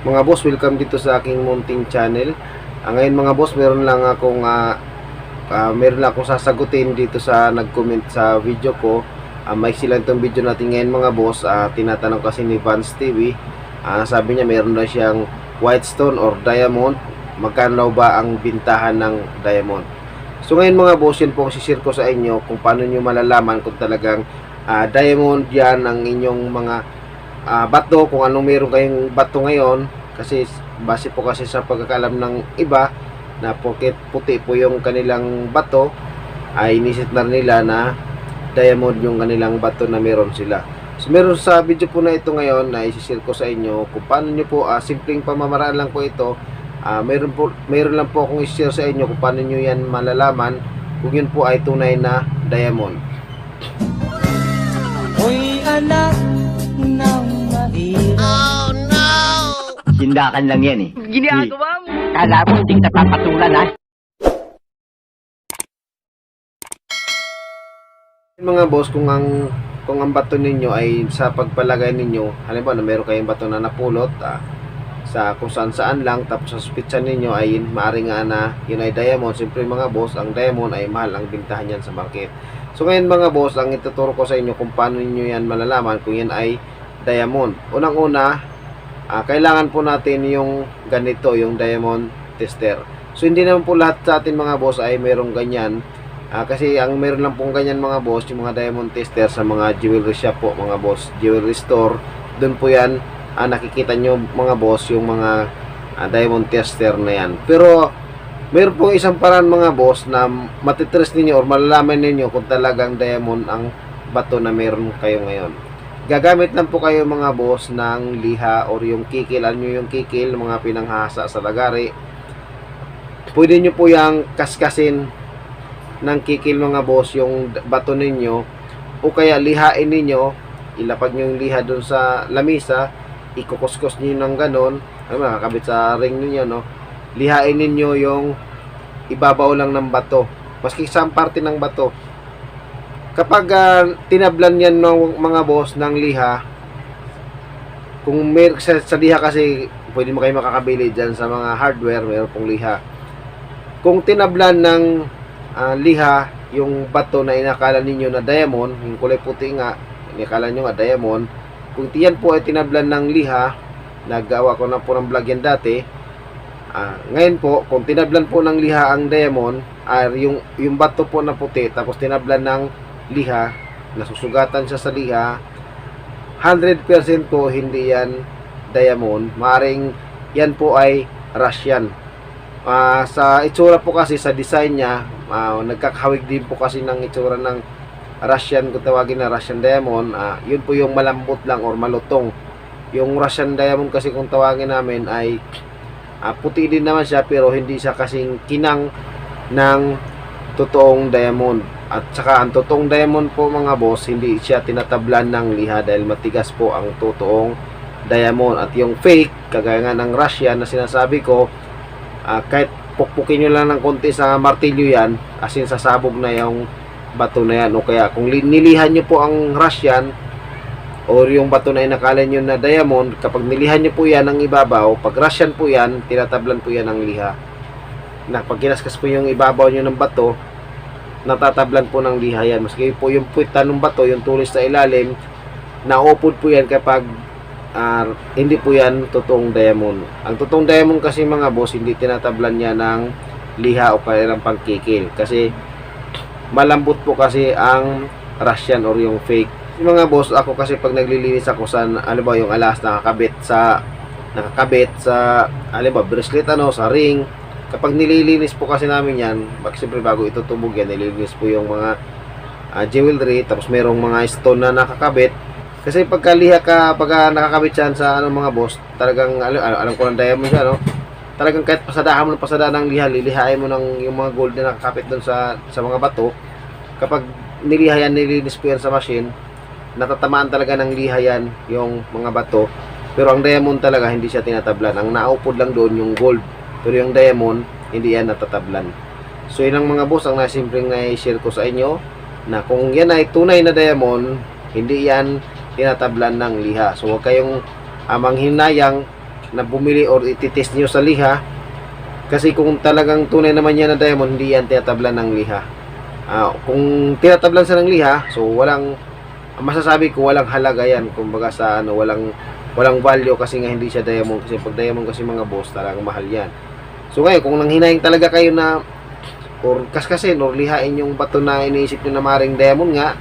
Mga boss, welcome dito sa aking munting channel. Ah, ngayon mga boss, meron lang akong ah, ah, meron lang akong sasagutin dito sa nag-comment sa video ko. Ah, may sila itong video natin ngayon mga boss. Ah, tinatanong kasi ni Vance TV. Ah, sabi niya meron na siyang white stone or diamond. Magkano ba ang bintahan ng diamond? So ngayon mga boss, yun po ang sisir ko sa inyo kung paano nyo malalaman kung talagang ah, diamond yan ang inyong mga ah, bato, kung anong meron kayong bato ngayon. Kasi base po kasi sa pagkakalam ng iba na porket puti po yung kanilang bato ay inisip na nila na diamond yung kanilang bato na meron sila. So meron sa video po na ito ngayon na isishare ko sa inyo kung paano nyo po, ah, simpleng pamamaraan lang po ito Ah, meron po meron lang po akong i-share sa inyo kung paano niyo yan malalaman kung yun po ay tunay na diamond. Hoy anak ng mahirap Sindakan lang yan eh. Ginagawa mo Kala mo hindi kita papatulan ha? Mga boss, kung ang kung ang bato ninyo ay sa pagpalagay ninyo, halimbawa na meron kayong bato na napulot ah, sa kung saan saan lang tapos sa spitsa ninyo ay maaari nga na yun ay diamond. Siyempre mga boss, ang diamond ay mahal ang bintahan yan sa market. So ngayon mga boss, ang ituturo ko sa inyo kung paano niyo yan malalaman kung yan ay diamond. Unang-una, ah, kailangan po natin yung ganito, yung diamond tester. So hindi naman po lahat sa atin mga boss ay merong ganyan. Ah, kasi ang meron lang pong ganyan mga boss, yung mga diamond tester sa mga jewelry shop po mga boss, jewelry store. Doon po yan ah, nakikita nyo mga boss yung mga ah, diamond tester na yan. Pero meron pong isang paraan mga boss na matitres ninyo or malalaman ninyo kung talagang diamond ang bato na meron kayo ngayon. Gagamit lang po kayo mga boss ng liha or yung kikil. Ano yung kikil, mga pinanghasa sa lagari. Pwede nyo po yung kaskasin ng kikil mga boss yung bato ninyo o kaya lihain ninyo ilapag nyo yung liha doon sa lamisa ikukuskus nyo ng ganon ano nakakabit sa ring ninyo no lihain ninyo yung ibabaw lang ng bato maski isang parte ng bato kapag ah, tinablan yan ng mga boss ng liha kung may sa, sa liha kasi pwede mo kayo makakabili dyan sa mga hardware mayroon pong liha. Kung tinablan ng ah, liha yung bato na inakala ninyo na diamond yung kulay puti nga inakala nyo nga diamond kung tiyan po ay tinablan ng liha nagawa ko na po ng vlog yan dati ah, ngayon po kung tinablan po ng liha ang diamond ay yung, yung bato po na puti tapos tinablan ng liha nasusugatan siya sa liha 100% po hindi yan diamond maring yan po ay Russian Ah, sa itsura po kasi sa design niya, ah, nagkakahawig din po kasi ng itsura ng Russian, kung tawagin na Russian diamond, ah, yun po yung malambot lang or malutong. Yung Russian diamond kasi kung tawagin namin ay ah, puti din naman siya pero hindi siya kasing kinang ng totoong diamond. At saka ang totoong diamond po mga boss, hindi siya tinatablan ng liha dahil matigas po ang totoong diamond. At yung fake, kagaya nga ng Russian na sinasabi ko, Ah, kahit pukpukin nyo lang ng konti sa martilyo yan, as in sasabog na yung bato na yan. O kaya kung li- nilihan nyo po ang Russian, or yung bato na inakala nyo na diamond, kapag nilihan nyo po yan ang ibabaw, pag Russian po yan, tinatablan po yan ng liha. Na pag kinaskas po yung ibabaw nyo ng bato, natatablan po ng liha yan. Maski po yung puwitan ng bato, yung tulis sa ilalim, naupod po yan kapag ah, hindi po yan totoong diamond. Ang totoong diamond kasi mga boss, hindi tinatablan niya ng liha o kaya ng pangkikil. Kasi malambot po kasi ang Russian or yung fake. Yung mga boss, ako kasi pag naglilinis ako sa, ano ba, yung alas nakakabit sa, nakakabit sa, ano ba, bracelet ano, sa ring. Kapag nililinis po kasi namin yan, bak siyempre bago ito tubog yan, nililinis po yung mga ah, jewelry, tapos merong mga stone na nakakabit, kasi pagka liha ka, pagka nakakabit yan sa ano mga boss, talagang alam, alam, ko ng diamond siya, no? Talagang kahit pasadahan mo ng pasadahan ng liha, lilihain mo ng yung mga gold na nakakapit doon sa sa mga bato. Kapag niliha yan, nilinis po yan sa machine, natatamaan talaga ng liha yan yung mga bato. Pero ang diamond talaga hindi siya tinatablan. Ang naupod lang doon yung gold. Pero yung diamond, hindi yan natatablan. So yun ang mga boss, ang nasimpleng na-share ko sa inyo na kung yan ay tunay na diamond, hindi yan tinatablan ng liha. So huwag kayong amang hinayang na bumili or ititest nyo sa liha kasi kung talagang tunay naman yan na diamond hindi yan tinatablan ng liha Ah, kung tinatablan sa ng liha so walang masasabi ko walang halaga yan. Kumbaga sa ano walang walang value kasi nga hindi siya diamond. Kasi pag diamond kasi mga boss talagang mahal yan. So ngayon kung nanghinayang talaga kayo na or kaskasin or lihain yung bato na iniisip nyo na maring diamond nga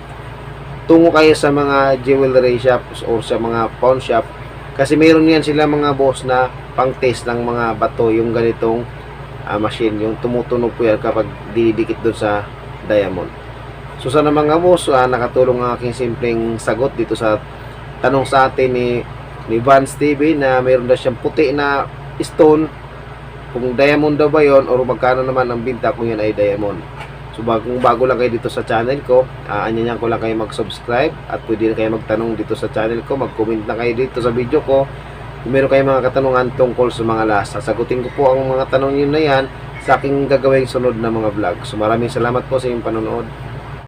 tungo kayo sa mga jewelry shops or sa mga pawn shop. Kasi meron yan sila mga boss na pang test ng mga bato yung ganitong ah, machine. Yung tumutunog po yan kapag didikit doon sa diamond so sana mga boss ah, nakatulong ang aking simpleng sagot dito sa tanong sa atin ni ni Vance TV na mayroon na siyang puti na stone kung diamond daw ba yon or magkano naman ang binta kung yan ay diamond So kung bago lang kayo dito sa channel ko, uh, anyanyan ko lang kayo mag-subscribe at pwede na kayo magtanong dito sa channel ko, mag-comment na kayo dito sa video ko. Kung meron kayong mga katanungan tungkol sa mga lasa, sagutin ko po ang mga tanong yun na yan sa aking gagawing sunod na mga vlog. So maraming salamat po sa inyong panonood.